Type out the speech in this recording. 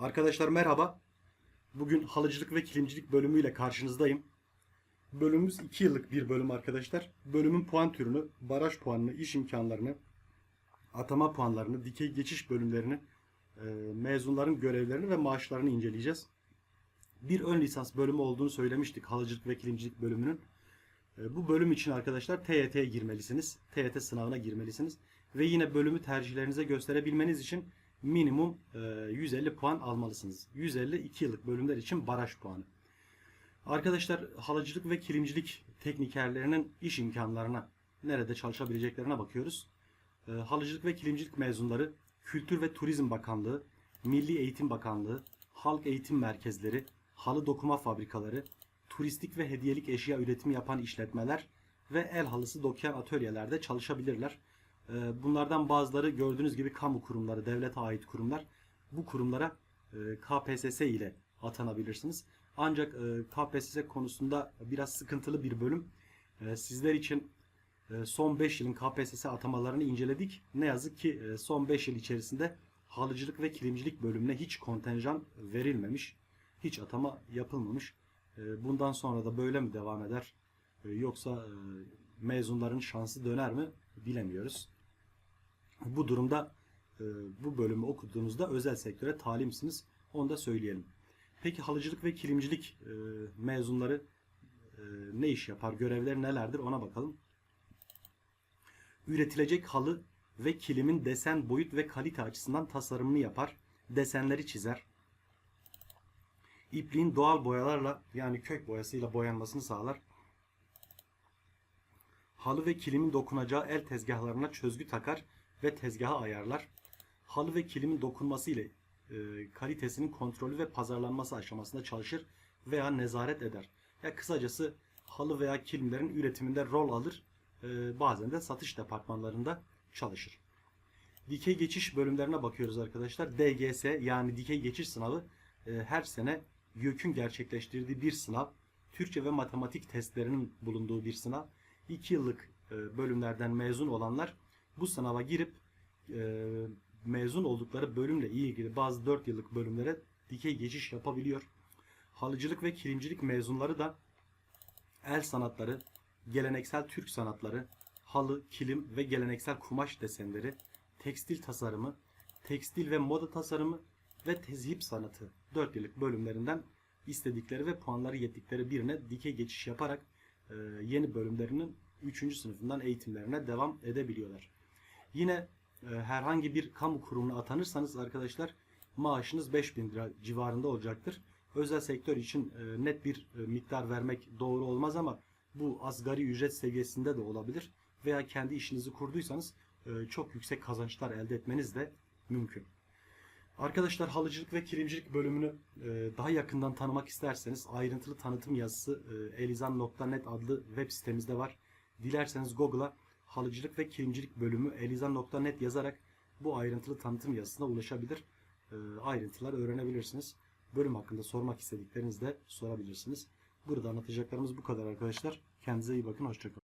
Arkadaşlar merhaba. Bugün halıcılık ve kilimcilik bölümüyle karşınızdayım. Bölümümüz 2 yıllık bir bölüm arkadaşlar. Bölümün puan türünü, baraj puanını, iş imkanlarını, atama puanlarını, dikey geçiş bölümlerini, e, mezunların görevlerini ve maaşlarını inceleyeceğiz. Bir ön lisans bölümü olduğunu söylemiştik halıcılık ve kilimcilik bölümünün. E, Bu bölüm için arkadaşlar TYT'ye girmelisiniz. TYT sınavına girmelisiniz. Ve yine bölümü tercihlerinize gösterebilmeniz için minimum e, 150 puan almalısınız. 150 2 yıllık bölümler için baraj puanı. Arkadaşlar halıcılık ve kilimcilik teknikerlerinin iş imkanlarına, nerede çalışabileceklerine bakıyoruz. E, Halıcılık ve kilimcilik mezunları Kültür ve Turizm Bakanlığı, Milli Eğitim Bakanlığı, Halk Eğitim Merkezleri, halı dokuma fabrikaları, turistik ve hediyelik eşya üretimi yapan işletmeler ve el halısı dokuyan atölyelerde çalışabilirler. Ee, Bunlardan bazıları gördüğünüz gibi kamu kurumları, devlete ait kurumlar. Bu kurumlara e, KPSS ile atanabilirsiniz. Ancak e, KPSS konusunda biraz sıkıntılı bir bölüm. E, Sizler için son 5 yılın KPSS atamalarını inceledik. Ne yazık ki son 5 yıl içerisinde halıcılık ve kilimcilik bölümüne hiç kontenjan verilmemiş. Hiç atama yapılmamış. Bundan sonra da böyle mi devam eder? Yoksa mezunların şansı döner mi? Bilemiyoruz. Bu durumda e, bu bölümü okuduğunuzda özel sektöre talimsiniz. Onu da söyleyelim. Peki halıcılık ve kilimcilik e, mezunları e, ne iş yapar? Görevleri nelerdir? Ona bakalım. Üretilecek halı ve kilimin desen, boyut ve kalite açısından tasarımını yapar. Desenleri çizer. İpliğin doğal boyalarla yani kök boyasıyla boyanmasını sağlar. Halı ve kilimin dokunacağı el tezgahlarına çözgü takar ve tezgaha ayarlar. Halı ve kilimin dokunması ile e, kalitesinin kontrolü ve pazarlanması aşamasında çalışır veya nezaret eder. Ya kısacası halı veya kilimlerin üretiminde rol alır, e, bazen de satış departmanlarında çalışır. Dikey geçiş bölümlerine bakıyoruz arkadaşlar. DGS yani dikey geçiş sınavı e, her sene YÖK'ün gerçekleştirdiği bir sınav. Türkçe ve matematik testlerinin bulunduğu bir sınav. 2 yıllık e, bölümlerden mezun olanlar bu sınava girip e, mezun oldukları bölümle ilgili bazı 4 yıllık bölümlere dikey geçiş yapabiliyor. Halıcılık ve kilimcilik mezunları da el sanatları, geleneksel Türk sanatları, halı, kilim ve geleneksel kumaş desenleri, tekstil tasarımı, tekstil ve moda tasarımı ve tezhip sanatı 4 yıllık bölümlerinden istedikleri ve puanları yettikleri birine dikey geçiş yaparak e, yeni bölümlerinin 3. sınıfından eğitimlerine devam edebiliyorlar. Yine e, herhangi bir kamu kurumuna atanırsanız arkadaşlar maaşınız 5000 lira civarında olacaktır. Özel sektör için e, net bir e, miktar vermek doğru olmaz ama bu asgari ücret seviyesinde de olabilir. Veya kendi işinizi kurduysanız çok yüksek kazançlar elde etmeniz de mümkün. Arkadaşlar halıcılık ve kilimcilik bölümünü daha yakından tanımak isterseniz ayrıntılı tanıtım yazısı elizan.net adlı web sitemizde var. Dilerseniz Google'a halıcılık ve kilimcilik bölümü elizan.net yazarak bu ayrıntılı tanıtım yazısına ulaşabilir. E, ayrıntılar öğrenebilirsiniz. Bölüm hakkında sormak istediklerinizi de sorabilirsiniz. Burada anlatacaklarımız bu kadar arkadaşlar. Kendinize iyi bakın. Hoşçakalın.